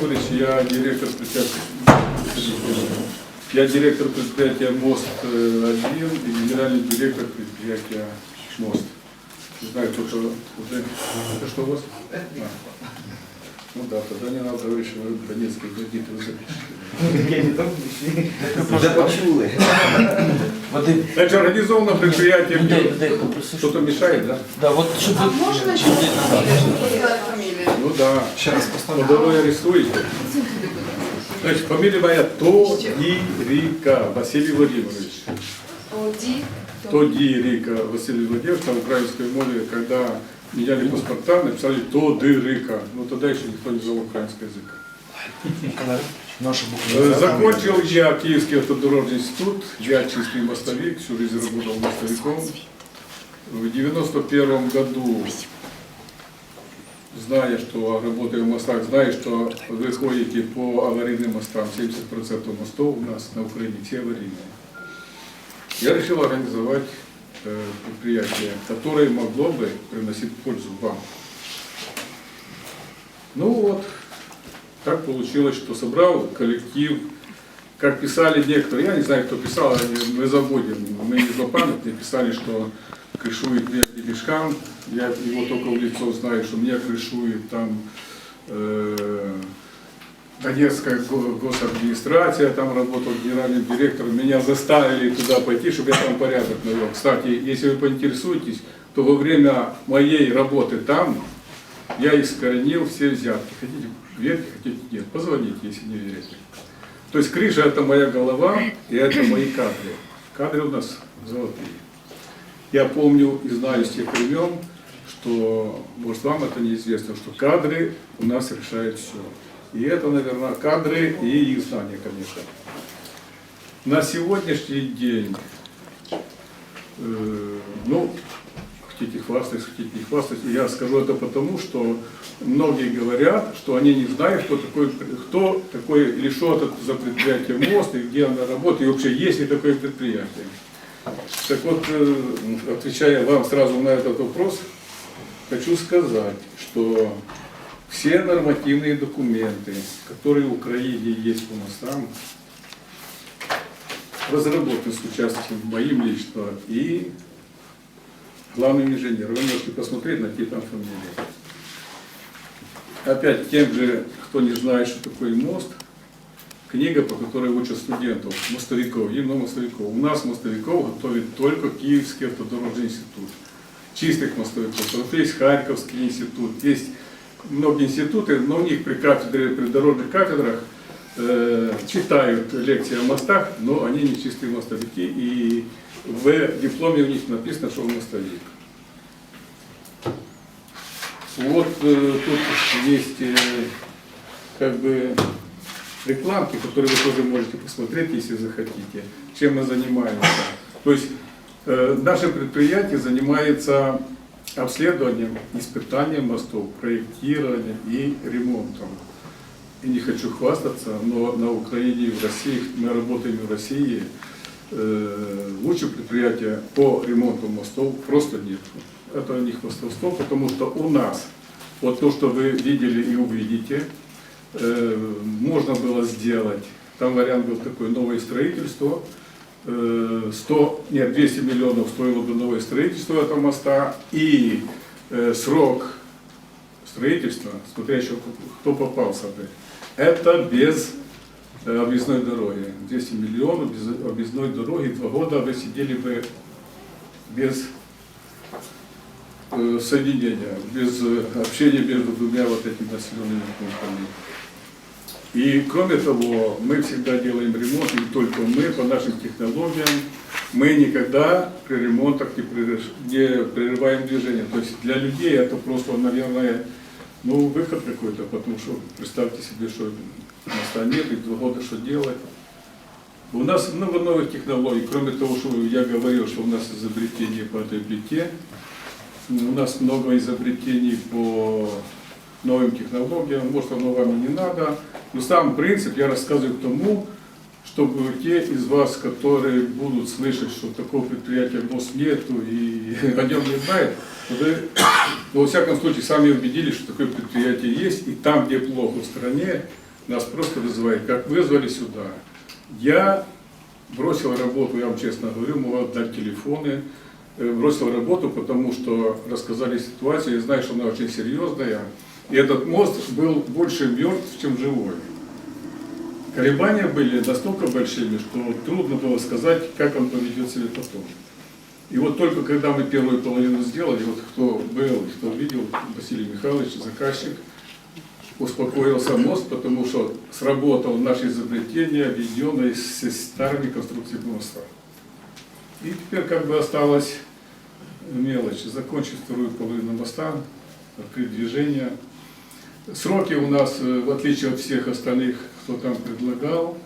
Владимирович, я директор предприятия, я директор предприятия Мост-1 и генеральный директор предприятия Мост. Не знаю, кто-то уже... Это что у вас? А. Ну да, тогда не надо там прийшли. Вже почули. Вадим, Значит, организовано предприятие, что-то мешает, да? Да, от, щоб А можно еще чтобы фамилию? Ну да. Ще раз поставлю. Куда вы арестуете? Значит, фамилия моя Тодирика Василий Владимирович. Тоди. Тодирика Василий Владимирович на украинской мове, когда меняли паспорта, написали Тодырика. Ну тогда еще никто не знал украинский язык. Э. Закончил я Киевский автодорожный институт, я чистый мостовик, всю жизнь работал мостовиком. В 91 году, зная, что работаю в мостах, зная, что вы ходите по аварийным мостам, 70% мостов у нас на Украине все аварийные, я решил организовать предприятие, которое могло бы приносить пользу вам. Ну вот, так получилось, что собрал коллектив, как писали некоторые, я не знаю, кто писал, мы забудем, мы не злопамятные, писали, что крышует Верхний Мешкан, я его только в лицо знаю, что меня крышует там э, Донецкая го- госадминистрация, там работал генеральным директором, меня заставили туда пойти, чтобы я там порядок навел. Кстати, если вы поинтересуетесь, то во время моей работы там я искоренил все взятки. Хотите верьте, хотите нет. Позвоните, если не верите. То есть крыша это моя голова и это мои кадры. Кадры у нас золотые. Я помню и знаю с тех времен, что, может, вам это неизвестно, что кадры у нас решают все. И это, наверное, кадры и их знания, конечно. На сегодняшний день, э, ну, хотите хвастать, хотите не хвастать, я скажу это потому, что многие говорят, что они не знают, кто такой, кто такой это за предприятие МОСТ, и где оно работает, и вообще есть ли такое предприятие. Так вот, э, отвечая вам сразу на этот вопрос, хочу сказать, что все нормативные документы, которые в Украине есть по мостам, разработаны с участием моим лично и главным инженером. Вы можете посмотреть, найти там фамилии. Опять тем же, кто не знает, что такое мост, книга, по которой учат студентов, мостовиков, именно мостовиков. У нас мостовиков готовит только Киевский автодорожный институт. Чистых мостовиков. Вот есть Харьковский институт, есть многие институты, но у них при кафедре, при дорожных кафедрах э, читают лекции о мостах, но они не чистые мостовики, и в дипломе у них написано, что он мостовик. Вот э, тут есть э, как бы рекламки, которые вы тоже можете посмотреть, если захотите, чем мы занимаемся. То есть э, наше предприятие занимается обследованием, испытанием мостов, проектированием и ремонтом. И не хочу хвастаться, но на Украине и в России, мы работаем в России, э, лучше предприятия по ремонту мостов просто нет. Это не хвастовство, потому что у нас, вот то, что вы видели и увидите, э, можно было сделать, там вариант был такой, новое строительство, э, 100, нет, 200 миллионов стоило бы новое строительство этого моста, и э, срок строительства, смотря еще кто попался бы, это без э, объездной дороги. 200 миллионов без объездной дороги, два года вы сидели бы без э, соединения, без э, общения между двумя вот этими населенными пунктами. И кроме того, мы всегда делаем ремонт, не только мы, по нашим технологиям, мы никогда при ремонтах не, прерыш- не прерываем движение. То есть для людей это просто, наверное, ну, выход какой-то, потому что представьте себе, что моста нет, и два года что делать. У нас много новых технологий, кроме того, что я говорил, что у нас изобретение по этой плите, у нас много изобретений по новым технологиям, может оно вам и не надо, но сам принцип я рассказываю к тому, чтобы те из вас, которые будут слышать, что такого предприятия МОС нету и о нем не знают, вы, ну, во всяком случае, сами убедились, что такое предприятие есть, и там, где плохо в стране, нас просто вызывают, как вызвали сюда. Я бросил работу, я вам честно говорю, могу отдать телефоны, бросил работу, потому что рассказали ситуацию, я знаю, что она очень серьезная, и этот мост был больше мертв, чем живой. Колебания были настолько большими, что трудно было сказать, как он поведет себя потом. И вот только когда мы первую половину сделали, вот кто был, кто видел, Василий Михайлович, заказчик, успокоился мост, потому что сработало наше изобретение, объединенное с старыми конструкциями моста. И теперь как бы осталась мелочь, закончить вторую половину моста, открыть движение. Сроки у нас, э, в отличие от всех остальных, кто там предлагал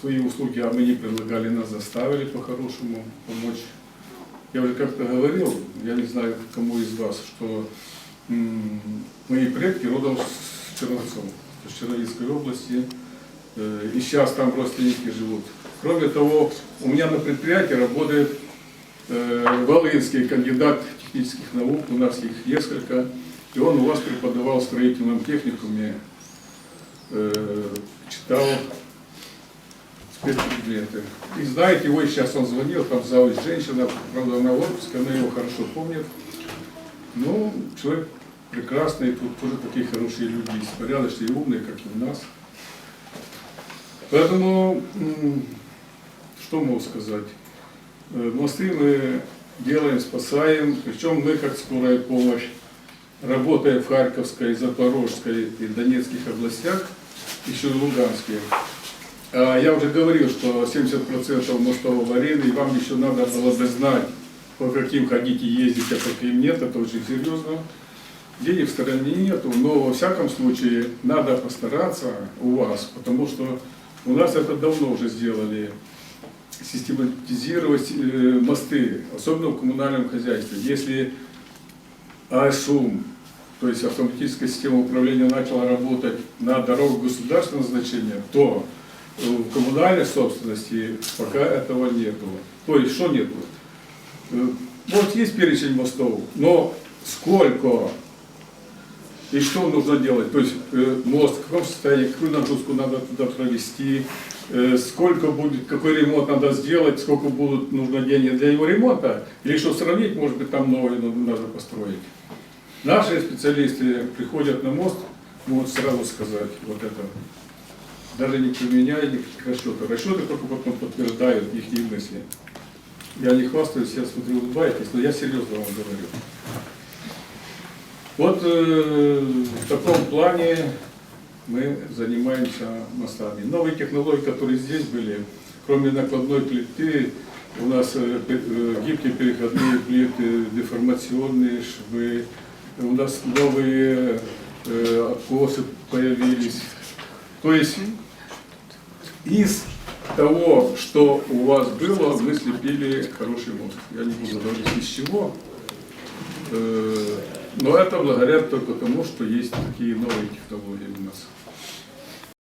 свои услуги, а мы не предлагали, нас заставили по-хорошему помочь. Я уже как-то говорил, я не знаю, кому из вас, что мои предки родом с Черновцов, с Черновицкой области, э, и сейчас там родственники живут. Кроме того, у меня на предприятии работает э, Волынский кандидат технических наук, у нас их несколько, и он у вас преподавал в строительном техникуме, э, читал спецпредметы. И знаете его, сейчас он звонил, там есть женщина, правда, она в отпуске, она его хорошо помнит. Ну, человек прекрасный, тут тоже такие хорошие люди порядочные и умные, как и у нас. Поэтому, что могу сказать? Э, Мосты мы делаем, спасаем, причем мы, как скорая помощь, работая в Харьковской, Запорожской и Донецких областях, еще и Луганской. А Я уже говорил, что 70% мостов аварийные, и вам еще надо было бы знать, по каким ходите, ездить, а по каким нет, это очень серьезно. Денег в стороне нету, но во всяком случае надо постараться у вас, потому что у нас это давно уже сделали, систематизировать э, мосты, особенно в коммунальном хозяйстве. Если АСУМ, то есть автоматическая система управления начала работать на дорогах государственного значения, то в коммунальной собственности пока этого нету. То есть что нету? Э, Вот есть перечень мостов, но сколько и что нужно делать? То есть э, мост, в каком состоянии, какую нагрузку надо туда провести, э, сколько будет, какой ремонт надо сделать, сколько будут нужно денег для его ремонта, или что сравнить, может быть, там новый надо построить. Наши специалисты приходят на мост, могут сразу сказать вот это. Даже не применяя никаких расчетов. Расчеты только потом подтверждают их мысли. Я не хвастаюсь, я смотрю, улыбаетесь, но я серьезно вам говорю. Вот э, в таком плане мы занимаемся мостами. Новые технологии, которые здесь были, кроме накладной плиты, у нас э, э, гибкие переходные плиты, деформационные швы, у нас новые э, откосы появились. То есть из того, что у вас было, мы слепили хороший мост. Я не буду говорить из чего, но это благодаря только тому, что есть такие новые технологии у нас.